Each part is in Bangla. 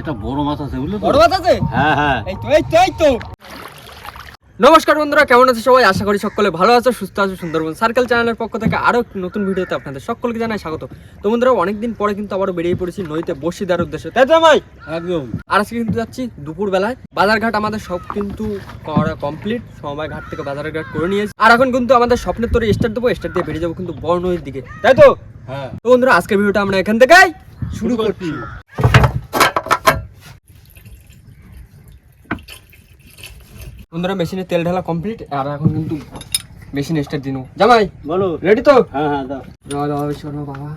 একটা বড় মাছ আছে বুঝলো বড় মাছ আছে? হ্যাঁ হ্যাঁ। এই তো এই তো এই তো। নমস্কার বন্ধুরা কেমন আছে সবাই? আশা করি সকলে ভালো আছো সুস্থ আছো সুন্দরবন সার্কেল চ্যানেলের পক্ষ থেকে আরও নতুন ভিডিওতে আপনাদের সকলকে জানাই স্বাগত। তো বন্ধুরা অনেকদিন পরে কিন্তু আবারও বেরিয়ে পড়েছি নদীতে বসি দেওয়ার উদ্দেশ্যে। তাই তো ভাই একদম। আর আজকে কিন্তু যাচ্ছি দুপুর বেলায় বাজারঘাট আমাদের সব কিন্তু করা কমপ্লিট সময় ঘাট থেকে বাজারের ঘাট করে নিয়েছি। আর এখন কিন্তু আমাদের স্বপ্নের তোরে স্টার্ট দেবো স্টার্ট দিয়ে বেরিয়ে যাব কিন্তু বড় নদীর দিকে। তাই তো? হ্যাঁ। তো বন্ধুরা আজকের ভিডিওটা আমরা এখান থেকে শুরু করছি। বন্ধুরা মেশিনে তেল ঢালা কমপ্লিট আর এখন কিন্তু মেশিন স্টার্ট দিন। জামাই বলো। রেডি তো? হ্যাঁ হ্যাঁ দাও। দাও বাবা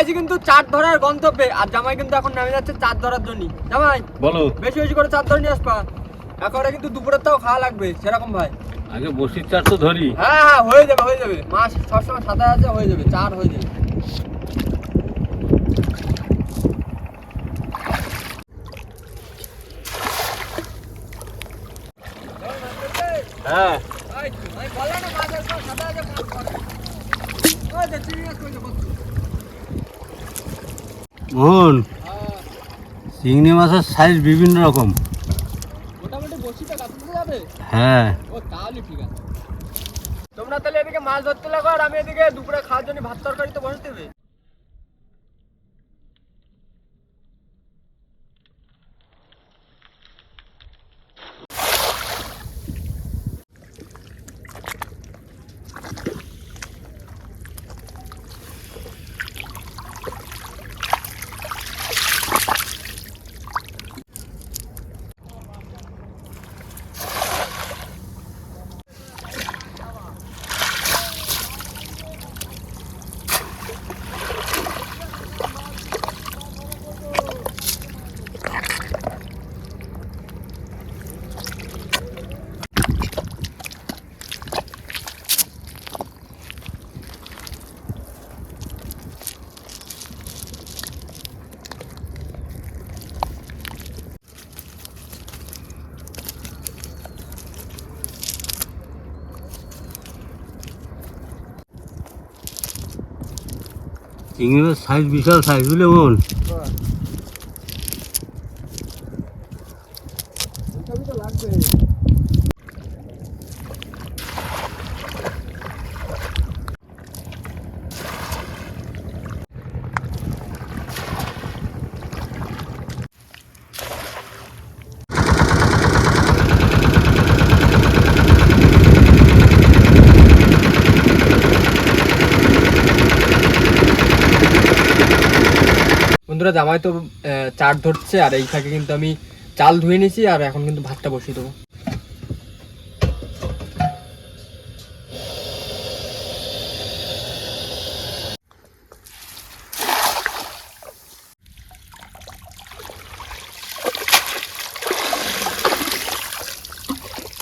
বন্ধুরা কিন্তু চার ধরার গন্তব্যে আর জামাই কিন্তু এখন নামে যাচ্ছে চার ধরার জন্য। জামাই বলো। বেশি বেশি করে চার ধরে নিয়ে আসবা। এখন কিন্তু দুপুরের তাও খাওয়া লাগবে সেরকম ভাই। আগে বসির চার তো ধরি। হ্যাঁ হ্যাঁ হয়ে যাবে হয়ে যাবে। মাছ সবসময় সাদা আছে হয়ে যাবে চার হয়ে যাবে। হ্যাঁ। মোহন চিংড়ি মাছের সাইজ বিভিন্ন রকম। হ্যাঁ। তোমরা তাহলে এদিকে মাছ ধরতে লাগো আর আমি এদিকে দুপুরে খাওয়ার জন্য ভাত তরকারি তো বসতে হবে। চিংড়ি মাছের সাইজ বিশাল সাইজ বুঝলে মোহন বন্ধুরা জামাই তো চার ধরছে আর এই ফাঁকে কিন্তু আমি চাল ধুয়ে নিয়েছি আর এখন কিন্তু ভাতটা বসিয়ে দেবো।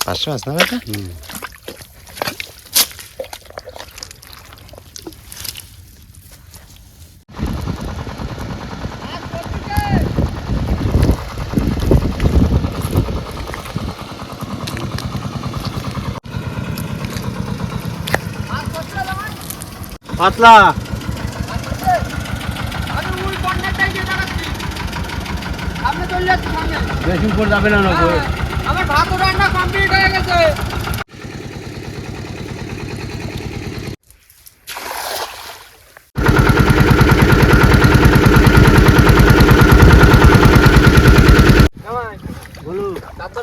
পাঁচশো মাছ না বেটা পাতলা আমি ওই কর্নারটাই দিয়ে দাঁড়াচ্ছি সামনে চলে যাচ্ছি সামনে বেশি উপর যাবে না হ্যাঁ, আমার ভাতও রান্না কমপ্লিট হয়ে গেছে।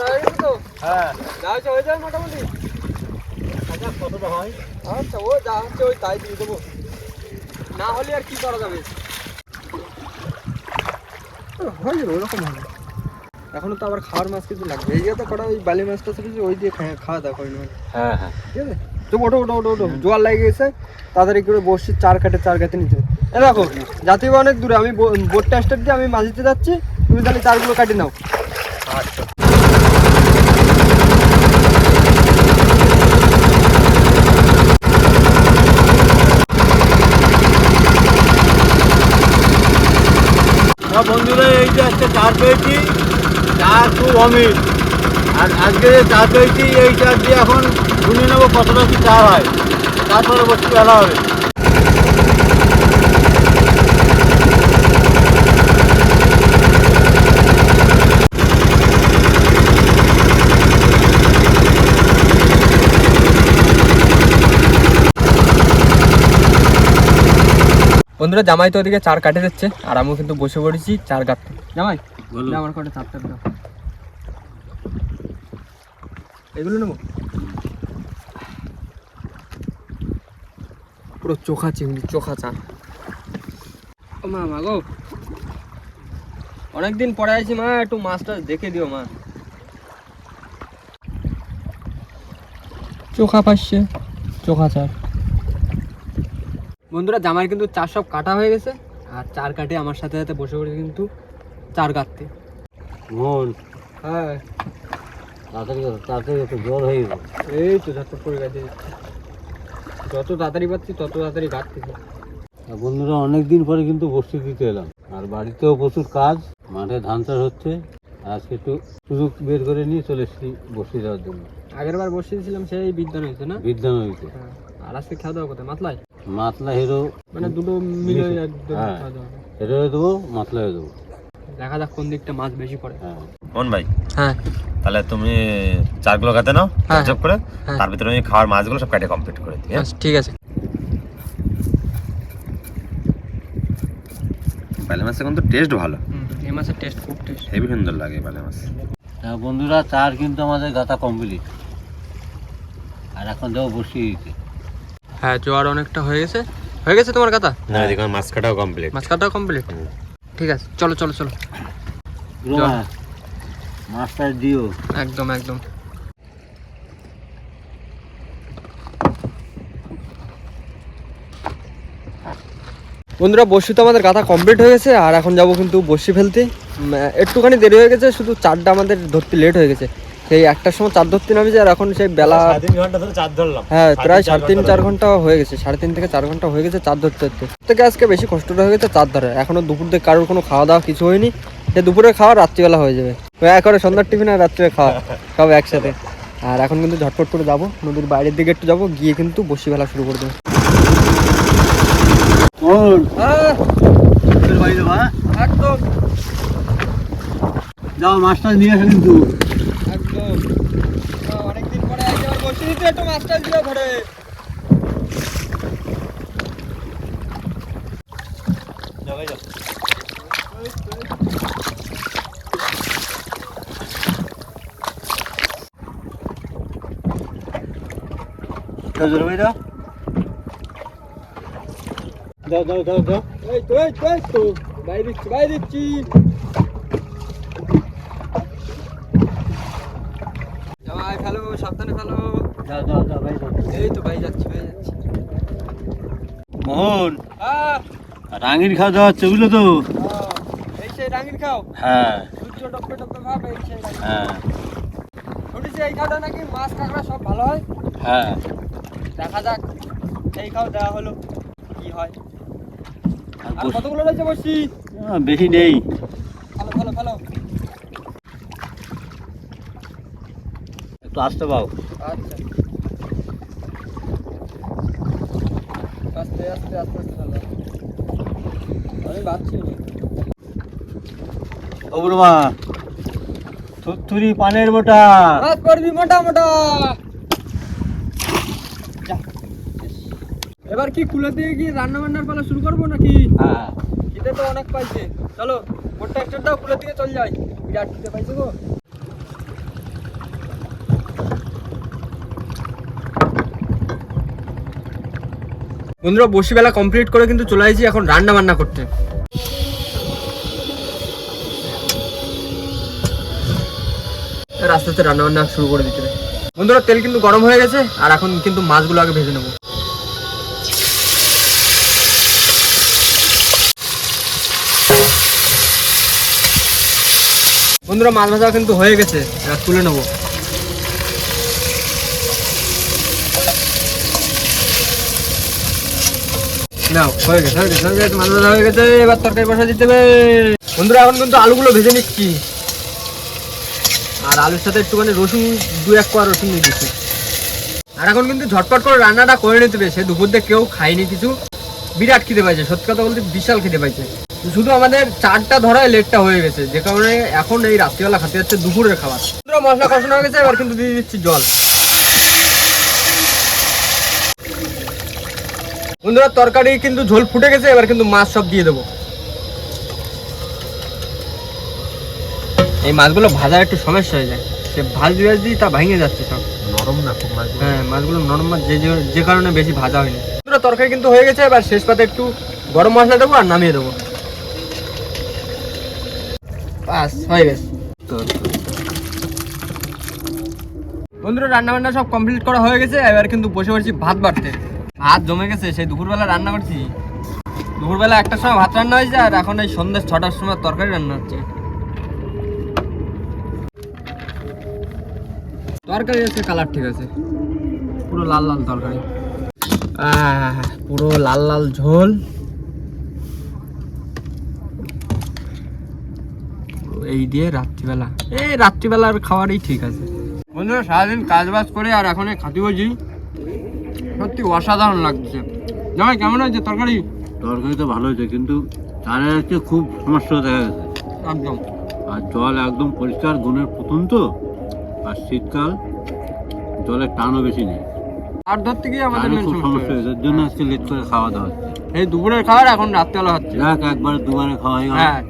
হয়ে গেছে তো? হ্যাঁ। যা হয়ে যাবে মোটামুটি? আচ্ছা হয়। আচ্ছা ও যা হচ্ছে ওই তাই দিয়ে দেবো। না হলে আর কি করা যাবে? হয়ে যাবে ওরকম হবে। এখনও তো আবার খাওয়ার মাছ কিছু লাগবে। এই তো কটা ওই বালি মাছটা ছিল ওই দিয়ে খাওয়া- দাওয়া করে নেবেন হ্যাঁ হ্যাঁ। ঠিক আছে? তো ওটো ওটো ওটো ওটো জোয়ার লাগে গেছে তাড়াতাড়ি করে বসছি চার কাটে চার কাটে নিতে হবে। এ দেখো যাতে অনেক দূরে। আমি বোটটা স্টার্ট দিয়ে আমি মাছ দিতে যাচ্ছি। তুমি তাহলে চারগুলো কাটে নাও। আচ্ছা। সব বন্ধুরা, এই যে একটা চার পেয়েছি চার খুব অমিত আর আজকে যে চার পেয়েছি, এই চার দিয়ে এখন শুনে নেব কতটা কি চার হয়। তারপরে বসে বেলা হবে। বন্ধুরা জামাই তো ওদিকে চার কাটে যাচ্ছে আর আমিও কিন্তু বসে পড়েছি চার কাটতে জামাই। আমার কটা চারটা দাও। এগুলো নেব? পুরো চোখা চিংড়ি চোখা চা। ও মা মা গো। অনেকদিন পরে আছি মা একটু মাছটা দেখে দিও মা। চোখা পাচ্ছে চোখা চার বন্ধুরা জামাই কিন্তু চার সব কাটা হয়ে গেছে আর চার কাটে আমার সাথে সাথে বসে পড়েছে কিন্তু চার কাটতে। মন। হ্যাঁ। তাড়াতাড়ি তাড়াতাড়ি একটু জল হয়ে গেছে। এই তো ঝটপট করে গাছে যত তাড়াতাড়ি পাচ্ছি তত তাড়াতাড়ি কাটতেছে আর বন্ধুরা অনেক দিন পরে কিন্তু বসতে দিতে এলাম। আর বাড়িতেও প্রচুর কাজ মাঠে ধান চাষ হচ্ছে। আজকে একটু সুযোগ বের করে নিয়ে চলে এসেছি বসে যাওয়ার জন্য। আগের বার বসিয়েছিলাম সেই বিদ্যান হয়েছে না? বিদ্যান হইতে। হ্যাঁ। আর আজকে খাওয়া দাওয়া কোথায়? মাতলাই মাতলা হিরো মানে দুটো মিলে একদম হ্যাঁ। হিরো হয়ে দেবো মাতলা হয়ে দেবো দেখা যাক কোন দিকটা মাছ বেশি পড়ে। হ্যাঁ। মন ভাই হ্যাঁ। তাহলে তুমি চারগুলো কাটে নাও হ্যাঁ, যোগ করে। হ্যাঁ। তার ভিতরে আমি খাওয়ার মাছগুলো সব কাটে কমপ্লিট করে দিই হ্যাঁ? ঠিক আছে। বালে মাছের কিন্তু টেস্ট ভালো। এই মাছের টেস্ট খুব টেস্ট হেভি সুন্দর লাগে বালে মাছ। বন্ধুরা চার কিন্তু আমাদের গাতা কমপ্লিট আর এখন দেবো বসিয়ে দিতে। হ্যাঁ জোয়ার অনেকটা হয়ে গেছে। হয়ে গেছে তোমার কথা? না আমার মাছ কাটাও কমপ্লিট মাছ কাটাও কমপ্লিট ঠিক আছে চলো চলো চলো। মাছটা দিও। একদম একদম। বন্ধুরা বসি তো আমাদের গাথা কমপ্লিট হয়ে গেছে আর এখন যাব কিন্তু বসি ফেলতে। একটুখানি দেরি হয়ে গেছে শুধু চারটা আমাদের ধরতে লেট হয়ে গেছে। সেই একটার সময় চার ধরতে নামিছে আর এখন সেই বেলা ঘণ্টা ধরে চার ধরলাম। হ্যাঁ প্রায় সাড়ে তিন চার ঘণ্টা হয়ে গেছে। সাড়ে তিন থেকে চার ঘণ্টা হয়ে গেছে চার ধরতে ধরতে। থেকে আজকে বেশি কষ্টটা হয়ে গেছে চার ধরে। এখনও দুপুর থেকে কারোর কোনো খাওয়া দাওয়া কিছু হয়নি। সে দুপুরে খাওয়া রাত্রিবেলা হয়ে যাবে। একবারে সন্ধ্যার টিফিন আর রাত্রে খাওয়া সব একসাথে। আর এখন কিন্তু ঝটপট করে যাব। নদীর বাইরের দিকে একটু যাব গিয়ে কিন্তু বসি ফেলা শুরু করে দেবো। হ্যাঁ? একদম। যাও মাছটা নিয়ে আসো কিন্তু। অনেকদিন পরে একবার বসে দিতে একটু ধরে দাও জোরে ভাই দাও দাও দাও দাও দাও। এই তো এই তো এই তো। বাইরে দিচ্ছি বাইরে দিচ্ছি জামাই ফেলো সাবধানে ফেলো দাও দাও দাও ভাই দাও এই তো ভাই যাচ্ছি ভাই যাচ্ছি মোহন আহ, রাঙির খাওয়া দাওয়া হচ্ছে বুঝলো তো? এই সেই রাঙির খাও? হ্যাঁ। এই হ্যাঁ। এই নাকি মাছ কাঁকড়া সব ভালো হয়? হ্যাঁ। দেখা যাক এই খাও দেওয়া হলো কি হয়। আর কতগুলো রয়েছে বসছি বেশি নেই। ভালো ভালো ভালো। একটু আসতে পাও আচ্ছা। আস্তে আস্তে আস্তে আস্তে। থুরথুরি পানের মোটা। পড়বি মোটা মোটা। এবার কি কুলে দিয়ে কি রান্না বান্নার পালা শুরু করব নাকি? হ্যাঁ। খিদে তো অনেক পাইছে। চলো মোটটা একটা দাও কুলের দিকে চল যাই। বিরাট খিদে পাইছে গো। বন্ধুরা, বসিবেলা কমপ্লিট করে কিন্তু চলে আসছি এখন রান্না বান্না করতে। আস্তে আস্তে রান্না বান্না শুরু করে দিতে বন্ধুরা, তেল কিন্তু গরম হয়ে গেছে, আর এখন কিন্তু মাছগুলো আগে ভেজে নেব। বন্ধুরা, মাছ ভাজা কিন্তু হয়ে গেছে তুলে নেব। বন্ধুরা, এখন কিন্তু আলুগুলো ভেজে নিচ্ছি। আর আলুর সাথে একটুখানি রসুন, দু এক কোয়া রসুন দিচ্ছি আর এখন কিন্তু ঝটপট করে রান্নাটা করে নিতে সে দুপুর দিয়ে কেউ খায়নি কিছু। বিরাট খিদে পাইছে, সত্যি কথা বলতে বিশাল খেতে পাইছে। শুধু আমাদের চারটা ধরায় লেটটা হয়ে গেছে, যে কারণে এখন এই রাত্রিবেলা খাতে যাচ্ছে দুপুরের খাবার। মশলা কষানো হয়ে গেছে, এবার কিন্তু দিয়ে দিচ্ছি জল। বন্ধুরা তরকারি কিন্তু ঝোল ফুটে গেছে এবার কিন্তু মাছ সব দিয়ে দেবো। এই মাছগুলো ভাজার একটু সমস্যা হয়ে যায়। সে ভাজি ভাজি তা ভেঙে যাচ্ছে সব। নরম না খুব মাছ হ্যাঁ মাছগুলো নরম মাছ যে যে- কারণে বেশি ভাজা হয়নি। বন্ধুরা, তরকারি কিন্তু হয়ে গেছে এবার শেষ পাতে একটু গরম মশলা দেবো আর নামিয়ে দেবো। বাস হয়ে গেছে। বন্ধুরা রান্না বান্না সব কমপ্লিট করা হয়ে গেছে এবার কিন্তু বসে পড়ছি ভাত বাড়তে। ভাত জমে গেছে সেই দুপুরবেলা রান্না করছি। দুপুরবেলা একটার সময় ভাত রান্না হয়েছে আর এখন এই সন্ধ্যে ছটার সময় তরকারি রান্না হচ্ছে। তরকারি আছে কালার ঠিক আছে। পুরো লাল লাল তরকারি। আহ, পুরো লাল লাল ঝোল। এই দিয়ে রাত্রিবেলা। এই রাত্রিবেলার খাবারই ঠিক আছে। বন্ধুরা সারাদিন কাজ বাজ করে আর এখন খাতি বলছি সত্যি অসাধারণ লাগছে। জামাই কেমন হয়েছে তরকারি? তরকারি তো ভালো হয়েছে কিন্তু তারের হচ্ছে খুব সমস্যা দেখা গেছে। একদম। আর জল একদম পরিষ্কার গুণের প্রথম তো। আর শীতকাল জলের টানও বেশি নেই। আর ধরতে গিয়ে আমাদের খুব সমস্যা হয়েছে। জন্য আজকে লেট করে খাওয়া দাওয়া হচ্ছে। এই দুপুরের খাবার এখন রাত্রিবেলা হচ্ছে। যাক একবার দুবারে খাওয়া হয়ে হ্যাঁ।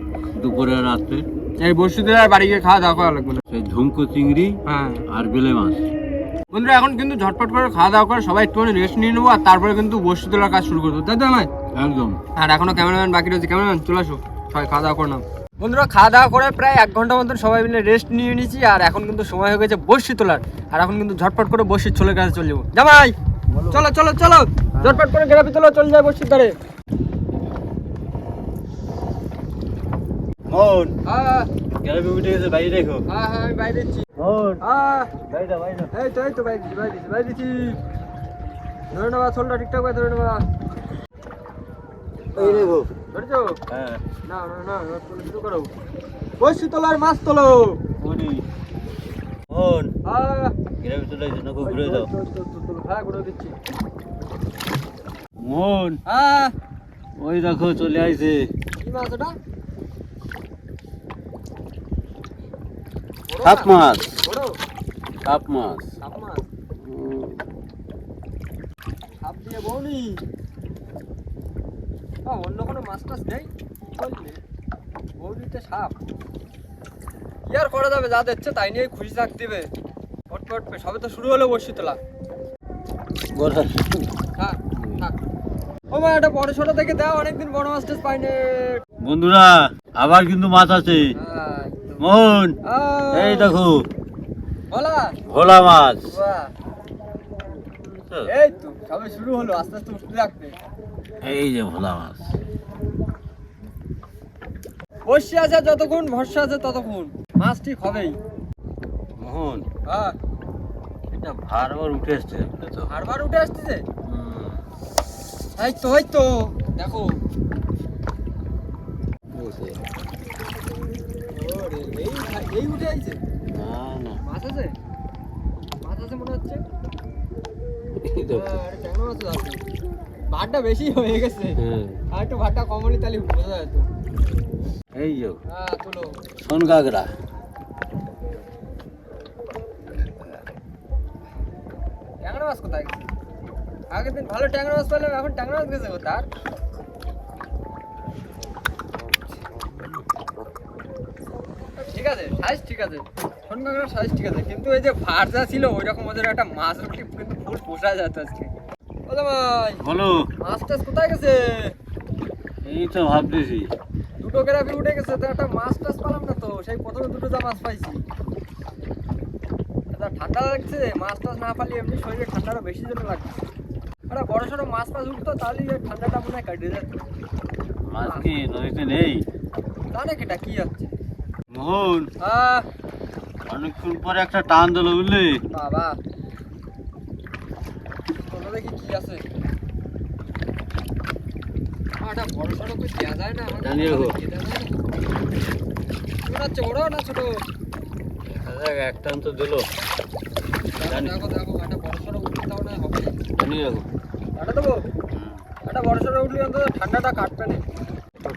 দুপুরে রাত্রে। এই বসুদের বাড়ি গিয়ে খাওয়া দাওয়া করা লাগবে সেই ঝুমকো চিংড়ি হ্যাঁ। আর বেলে মাছ। বন্ধুরা এখন কিন্তু ঝটপট করে খাওয়া দাওয়া করে সবাই একটুখানি রেস্ট নিয়ে নেব আর তারপরে কিন্তু বসে তোলার কাজ শুরু করব। তাই তো আমায়? একদম। আর এখনও ক্যামেরাম্যান বাকি রয়েছে। ক্যামেরাম্যান চলে আসো। সবাই খাওয়া দাওয়া করে নাও। বন্ধুরা খাওয়া দাওয়া করে প্রায় এক ঘণ্টা মতন সবাই মিলে রেস্ট নিয়ে নিয়েছি আর এখন কিন্তু সময় হয়ে গেছে বসি তোলার আর এখন কিন্তু ঝটপট করে বসির চলে কাছে চলে যাব। জামাই চলো চলো চলো। ঝটপট করে গ্রাফি তোলো চলে যায় বসির ধারে। মন। হ্যাঁ উঠে গেছে বাইরে রেখো হ্যাঁ হ্যাঁ আমি বাইরে দিচ্ছি। বাইরে বাইরে এই তো এই তো বাইরে দিচ্ছি বাইরে দিচ্ছি বাইরে দিচ্ছি। ধরে নেবা ছোলটা ঠিকঠাক করে ধরে নেবা। এই রেখো ধরেছো? হ্যাঁ। না না না না, শুরু করো। বসি তোলার মাছ তোলো। হ্যাঁ। ঘুরে হ্যাঁ ঘুরে দিচ্ছি। মন। হ্যাঁ। ওই দেখো চলে আইছে। কি মাছ ওটা? হ্যাঁ অন্য কোনো মাছ টাছ নেই? সাপ। কি আর করা যাবে? যা দেখছে তাই নিয়ে খুশি থাক দিবে। সবে তো শুরু হলো বসি তোলা হ্যাঁ থাক। ও মা একটা বড় ছোট থেকে দাও অনেকদিন বড় মাছ টাছ পাইনি। বন্ধুরা আবার কিন্তু মাছ আছে। হ্যাঁ। মন। আহ, এই দেখো। বলা ভোলা মাছ। এই তো সবে শুরু হলো আস্তে আস্তে উঠতে রাখবে এই যে ভোলা মাছ। বসে আছে যতক্ষণ ভরসা আছে ততক্ষণ। মাছ ঠিক হবেই। মোহন হ্যাঁ। এটা ভার আবার উঠে আসছে তো? বারবার উঠে আসতেছে? এই তো এই তো দেখো। ভাতটা বেশি হয়ে গেছে আর একটু ভাতটা কম হলে তাহলে বোঝা যেত এই যে হ্যাঁ ট্যাংরা মাছ কোথায় আগের দিন ভালো ট্যাংরা মাছ পেলাম, এখন ট্যাংরা মাছ গেছে কোথায়? ঠিক আছে সাইজ ঠিক আছে। কাঁকড়ার সাইজ ঠিক আছে। কিন্তু এই যে ছিল ওই রকম ওদের একটা মাছ রুটি কিন্তু ফুল পোষা যেত আজকে। ও জামাই বলো। মাছ টাছ কোথায় গেছে? এই তো ভাবতেছি। দুটো গ্রাফি উঠে গেছে তো একটা মাছ টাছ পালাম না তো সেই প্রথমে দুটো যা মাছ পাইছি। ঠান্ডা লাগছে মাছ টাছ না পালি এমনি শরীরে ঠান্ডাটা বেশি জন্য লাগছে। একটা বড় সড়ো মাছ ফাছ উঠতো তাহলে ঠান্ডাটা মনে হয় কাটিয়ে যেত। মাছ কি নদীতে নেই? কেটা কি হচ্ছে? মোহন অনেকক্ষণ পরে একটা টান দিল বুঝলি? বাবা। দেখি কি আছে? বড় সড়ো দেয়া যায় না বড় না ছোট? দেখ এক টান তো দিল। দেখো দেখো একটা বড় সড়ো উঠলে তাও না হবে। জানি রাখো। কাটা দেবো? একটা বড় সড়ো উঠলে অন্তত ঠান্ডাটা কাটবে না।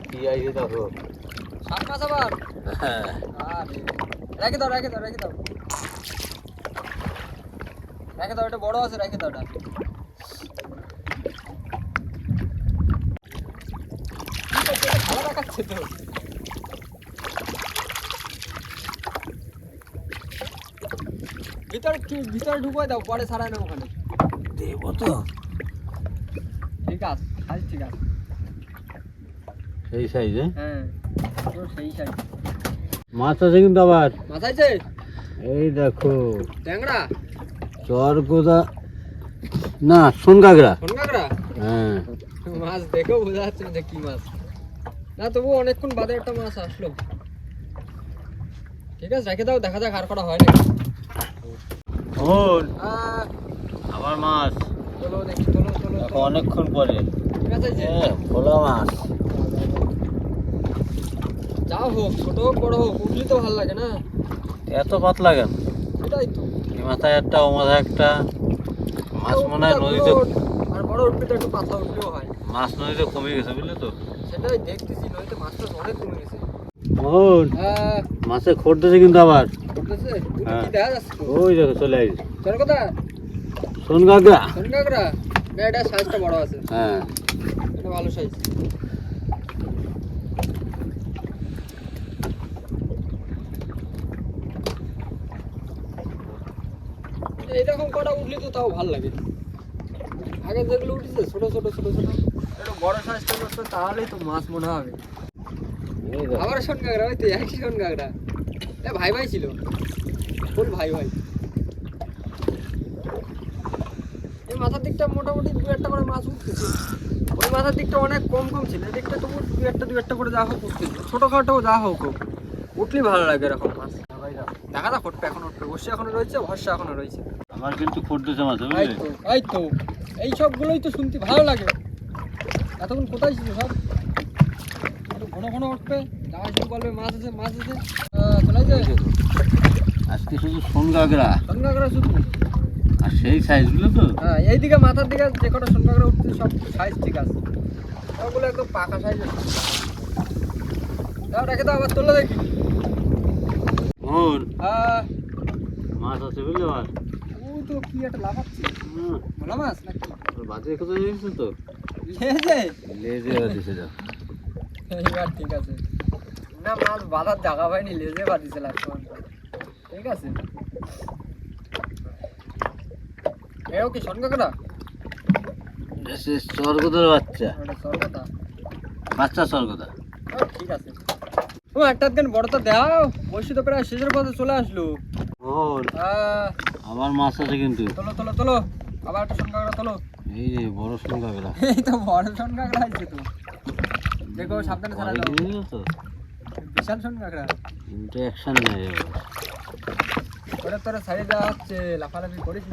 কি আছে দেখো। সাত মাস আবার হ্যাঁ রেখে দাও রেখে দাও রেখে দাও। রেখে দাও এটা বড় আছে রেখে দাও এটা। ভালো দেখাচ্ছে তো ভিতরে কি ভিতরে ঢুকাই দাও পরে ছাড়াই না ওখানে। দেবো তো। ঠিক আছে ঠিক আছে। সেই সাইজে হ্যাঁ। মাছ আছে কিন্তু আবার। মাথাইছে এই দেখো। ট্যাংরা? চরগোদা। না সোনকাগড়া ফোন কাকড়া হ্যাঁ। মাছ দেখেও বোঝা যাচ্ছে না যে কি মাছ। না তবু অনেকক্ষণ বাদে একটা মাছ আসলো। ঠিক আছে রেখে দাও দেখা যাক আর করা হয় না আহ, আবার মাছ। চলো দেখি চলো চলো অনেকক্ষণ পরে। ঠিক আছে যে হ্যাঁ ভোলা মাছ। যা হোক ছোট হোক বড় হোক উঠলি তো ভালো লাগে না? এত পাতলা কেন? সেটাই তো। এই মাথায় একটা ও মাথায় একটা মাছ মনে হয় নদীতে আর বড় উঠবি তো একটু পাতলা উঠলেও হয়। মাছ নদীতে কমে গেছে বুঝলে তো? সেটাই দেখতেছি নয়তো মাছটা অনেক কমে গেছে। মোহন আহ, মাছে খড়তেছে কিন্তু আবার। হ্যাঁ। তো? ওই দেখো চলে আসছে চল কথা। ফোন কাকড়া এটা সাইজটা বড় আছে। হ্যাঁ। এটা ভালো সাইজ এইরকম কটা উঠলে তো তাও ভালো লাগে। আগে যেগুলো উঠেছে ছোট ছোট ছোট ছোট। একটু বড় সাইজটা করতো তাহলেই তো মাছ মনে হবে। আবার শোন কাঁকড়া ওই তো একই শোন কাকড়া ভাই ভাই ছিল। ফুল ভাই ভাই। এই মাথার দিকটা মোটামুটি দু একটা করে মাছ উঠতেছে। ওই মাথার দিকটা অনেক কম কম ছিল। এই দিকটা তবু দু একটা দু একটা করে যা হোক উঠতেছে। ছোটোখাটো যা হোক হোক উঠলেই ভালো লাগে এরকম মাছ। দেখা যাক উঠবে। এখন উঠবে। বসে এখনও রয়েছে ভরসা এখনও রয়েছে। আমার কিন্তু খড়তেছে মাছ এই বুঝলি? এই তো এই সবগুলোই তো শুনতে ভালো লাগে। এতক্ষণ কোথায় ছিল সব? ঘন ঘন উঠবে। যাওয়া শুরু করবে মাছ আছে মাছ আছে। চলে যায় আজকে শুধু সোনকাগড়া সন্ধ্যা শুধু? আর সেই সাইজ বুঝলে তো? হ্যাঁ এইদিকে মাথার দিকে যে কটা সন্ধ্যা করে উঠছে সব সাইজ ঠিক আছে। সবগুলো একদম পাকা সাইজ আছে দাও রেখে দাও আবার তোলো দেখি। মোহন আহ, মাছ আছে বুঝলে আবার তো কি একটা লাফাচ্ছে ভোলা মাছ নাকি? বাজে তো? লেজে? লেজে দিছে যাও এইবার ঠিক আছে। না মাছ বাঁধার জায়গা পাইনি লেজে বাঁধিছে ঠিক আছে। সে স্বর্গদার বাচ্চা। স্বর্গদা ঠিক আছে। ও একটা দিন বড়টা দাও বসে তো প্রায় শেষের পথে চলে আসলো। আহ, আমার মাছ আছে কিন্তু। তোলো তোলো তোলো। আবার একটা তোলো। এই বড় সোনকাগড়া এই তো বড় আছে তো। দেখো সাবধানে ছাড়া দাও তো। বিশাল কিন্তু অ্যাকশন নেই তোরা দেওয়া হচ্ছে লাফালাফি করিস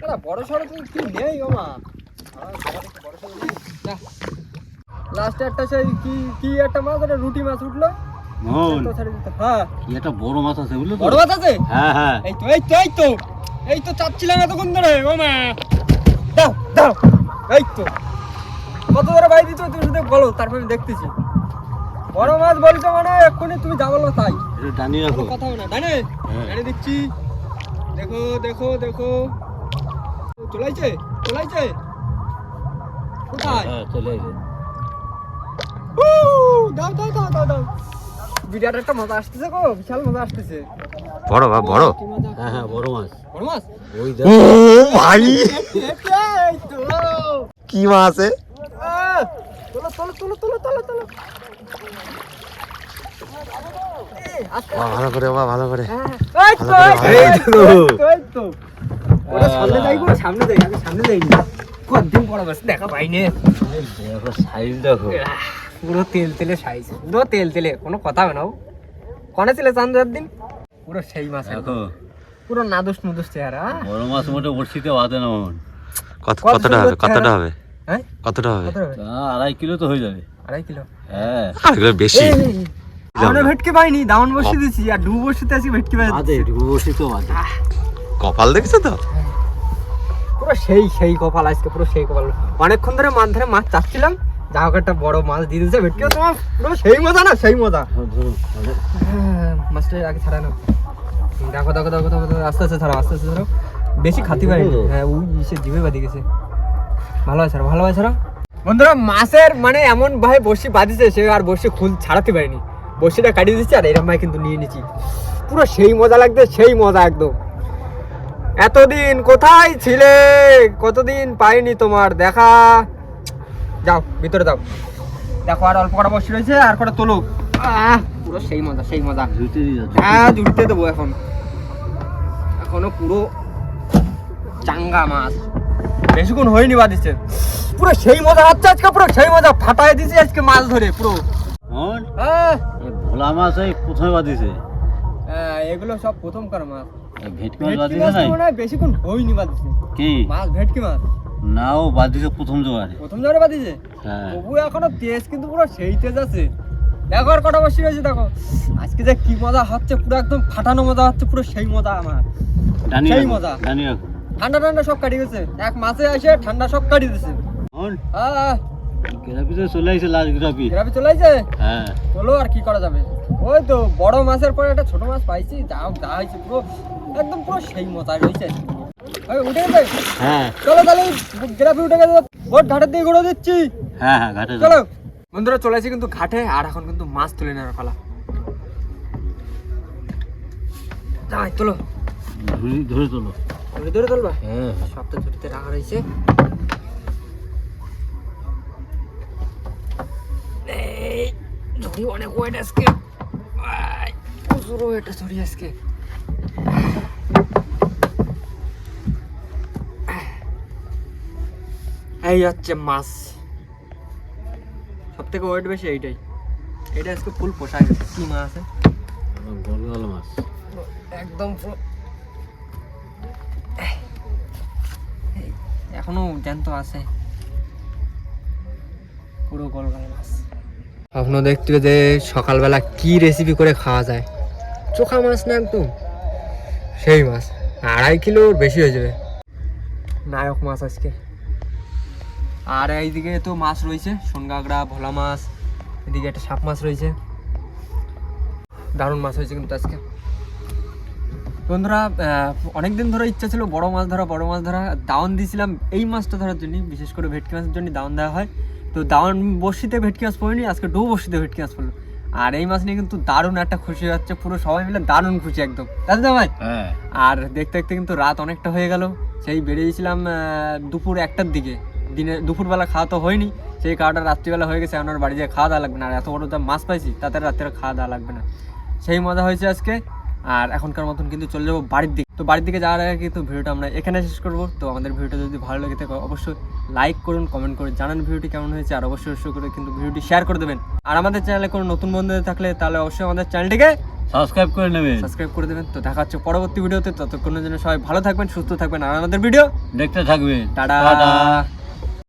না বড় সড়ো তো কি নেই ও মা। লাস্টে একটা সেই কি কি একটা মাছ রুটি মাছ উঠল। মোহন হ্যাঁ। কি একটা বড় মাছ আছে বুঝলে বড় মাছ আছে? হ্যাঁ হ্যাঁ। এই তো এই তো এই তো এই তো চাচ্ছিলাম এতক্ষণ ধরে ও মা। দাও দাও এই তো। কত ধরে বাই দিত তুমি শুধু বলো তারপর আমি দেখতেছি। বড় মাছ বলছো মানে এক্ষুনি তুমি যা বলো তাই। এটা টানি রাখো কথা হবে না। ডানে? হ্যাঁ। ডানে দিচ্ছি। দেখো দেখো দেখো। চলাইছে চলাইছে কোথায়? হ্যাঁ চলে দাও দাও দাও দাও দাও। বিরাট একটা মজা আসতেছে গো বিশাল মজা আসতেছে। বড় বা বড়? হ্যাঁ হ্যাঁ বড় মাছ। বড় মাছ? ওই ও ভাই! কি মাছ আছে তোলো তোলো তোলো তোলো তোলো তোলো। ভালো করে বা ভালো করে। হ্যাঁ, সামনে যাই সামনে যাই আমি সামনে যাইনি কতদিন দেখা পাইনি। দেখো সাইজ দেখো। পুরো তেল তেলে সাইজ। পুরো তেল তেলে কোনো কথা হবে না। কনে ছিল চান্দার দিন পুরো সেই মাছ দেখো। পুরো নাদুস নুদুস চেহারা। বড় মাছ মোটে বড়শিতে বাঁধে না মন কত কত কতটা হবে? কতটা হবে? হ্যাঁ? কতটা হবে? তা আড়াই কিলো তো হয়ে যাবে। আড়াই কিলো? হ্যাঁ। বেশি। আমরা ভেটকি পাইনি দামন বসে দিছি আর ডু বসিতে আছি ভেটকি পাই বাঁধে বড়শিতে বাঁধে। কপাল দেখছ তো? পুরো সেই সেই কপাল আজকে পুরো সেই কপাল। অনেকক্ষণ ধরে মাছ ধরে মাছ চাচ্ছিলাম যা হোক একটা বড় মাছ দিয়ে দিচ্ছে ভেটকি তোমার সেই মজা না, সেই মজা? মাছটা আগে ছাড়ানো দেখো দেখো দেখো দেখো আস্তে আস্তে ছাড়াও আস্তে আস্তে ছাড়াও বেশি খাতি পারি হ্যাঁ ওই সে জিভে বাদি গেছে। ভালো আছে ভালো আছে বন্ধুরা, মাছের মানে এমন ভাই বসি বাঁধিছে, সে আর বসি খুল ছাড়াতে পারিনি। বসিটা কাটিয়ে দিচ্ছে আর এরম ভাই কিন্তু নিয়ে নিচ্ছি পুরো সেই মজা লাগছে, সেই মজা একদম। এতদিন কোথায় ছিলে? কতদিন পাইনি তোমার দেখা? যাও ভিতরে যাও। দেখো আর অল্প কটা বসে রয়েছে আর কটা তোলো আহ, পুরো সেই মজা সেই মজা। হ্যাঁ জুড়তে দেবো এখন। এখনও পুরো চাঙ্গা মাছ। বেশিক্ষণ হয়নি বাদিছে পুরো সেই মজা হচ্ছে আজকে পুরো সেই মজা। ফাটাই দিছি আজকে মাছ ধরে পুরো। ভোলা মাছ এই প্রথমে বাঁধিছে। হ্যাঁ, এগুলো সব প্রথমকার মাছ। ভেটকি মাছ বাঁধিছে মাছ নাই? বেশিক্ষণ হয়নি বাদিছে কি? মাছ ভেটকি মাছ। নাও বাঁধিছে প্রথম জোয়ারে প্রথম জোরে বাদিছে হ্যাঁ। তবু এখনও তেজ কিন্তু পুরো সেই তেজ আছে। দেখো আর কটা বসে রয়েছে দেখো। আজকে যে কি মজা হচ্ছে পুরো একদম ফাটানো মজা হচ্ছে পুরো সেই মজা আমার। জানি সেই মজা। জানি ঠান্ডা ঠান্ডা সব কাটিয়ে গেছে। এক মাসে এসে ঠান্ডা সব কাটিয়ে দিছে। মন আহ। চলে লাস্ট গ্রাফি। গ্রামে চলে হ্যাঁ। চলো আর কি করা যাবে? ওই তো বড় মাছের পরে একটা ছোট মাছ পাইছি যা যা হয়েছে পুরো একদম পুরো সেই মজা রয়েছে। হ্যাঁ। চলো তাহলে গ্রাফি উঠে গেছে। বোট ঘাটের দিকে ঘুরে দিচ্ছি। হ্যাঁ হ্যাঁ ঘাটে চলো। বন্ধুরা চলে আসি কিন্তু ঘাটে আর এখন কিন্তু মাছ তুলে নেওয়ার পালা। যাই চলো ধরে ধরে তোলো। ধরে ধরে তুলবা? হ্যাঁ। সবটা ঝুড়িতে রাখা রয়েছে। ঝুড়ি অনেক ওয়েট আজকে। আই, প্রচুর ওয়েট ঝুড়ি আজকে। এই হচ্ছে মাছ। সব থেকে ওয়েট বেশি এইটাই। এটা আজকে ফুল পোষায় গেছে কি মাছ আছে? বড় ভালো মাছ। একদম এই, এখনও জ্যান্ত আছে। পুরো গোল গোল মাছ। স্বপ্ন দেখতে যে সকালবেলা কি রেসিপি করে খাওয়া যায়। চোখা মাছ না একদম? সেই মাছ। আড়াই কিলোর বেশি হয়ে যাবে। নায়ক মাছ আজকে। আর এইদিকে তো মাছ রয়েছে সোনগাগড়া ভোলা মাছ এদিকে একটা সাপ মাছ রয়েছে। দারুণ মাছ হয়েছে কিন্তু আজকে। বন্ধুরা অনেক দিন ধরে ইচ্ছা ছিল বড় মাছ ধরা বড় মাছ ধরা। দাওয়ান দিয়েছিলাম এই মাছটা ধরার জন্য বিশেষ করে ভেটকি মাছের জন্য দাওয়ান দেওয়া হয়। তো দাওয়ান বসিতে ভেটকি মাছ পড়িনি আজকে ডো বসিতে ভেটকি মাছ পড়ল। আর এই মাছ নিয়ে কিন্তু দারুণ একটা খুশি হচ্ছে পুরো সবাই মিলে দারুণ খুশি একদম। তো ভাই হ্যাঁ। আর দেখতে দেখতে কিন্তু রাত অনেকটা হয়ে গেল। সেই বেরিয়েছিলাম দুপুর একটার দিকে। দিনে দুপুরবেলা খাওয়া তো হয়নি সেই খাওয়াটা রাত্রিবেলা হয়ে গেছে এখন আর বাড়ি যেয়ে খাওয়া দাওয়া লাগবে না। আর এত বড় যা মাছ পাইছি তাতে রাত্রে খাওয়া দাওয়া লাগবে না। সেই মজা হয়েছে আজকে আর এখনকার মতন কিন্তু চলে যাব বাড়ির দিকে। তো বাড়ির দিকে যাওয়ার আগে কিন্তু ভিডিওটা আমরা এখানে শেষ করব। তো আমাদের ভিডিওটা যদি ভালো লেগে থাকে অবশ্যই লাইক করুন কমেন্ট করে জানান ভিডিওটি কেমন হয়েছে আর অবশ্যই অবশ্যই করে কিন্তু ভিডিওটি শেয়ার করে দেবেন। আর আমাদের চ্যানেলে কোনো নতুন বন্ধু থাকলে তাহলে অবশ্যই আমাদের চ্যানেলটিকে সাবস্ক্রাইব করে নেবেন। সাবস্ক্রাইব করে দেবেন। তো দেখা হচ্ছে পরবর্তী ভিডিওতে ততক্ষণের জন্য সবাই ভালো থাকবেন সুস্থ থাকবেন। আর আমাদের ভিডিও দেখতে থাকবেন। টাটা।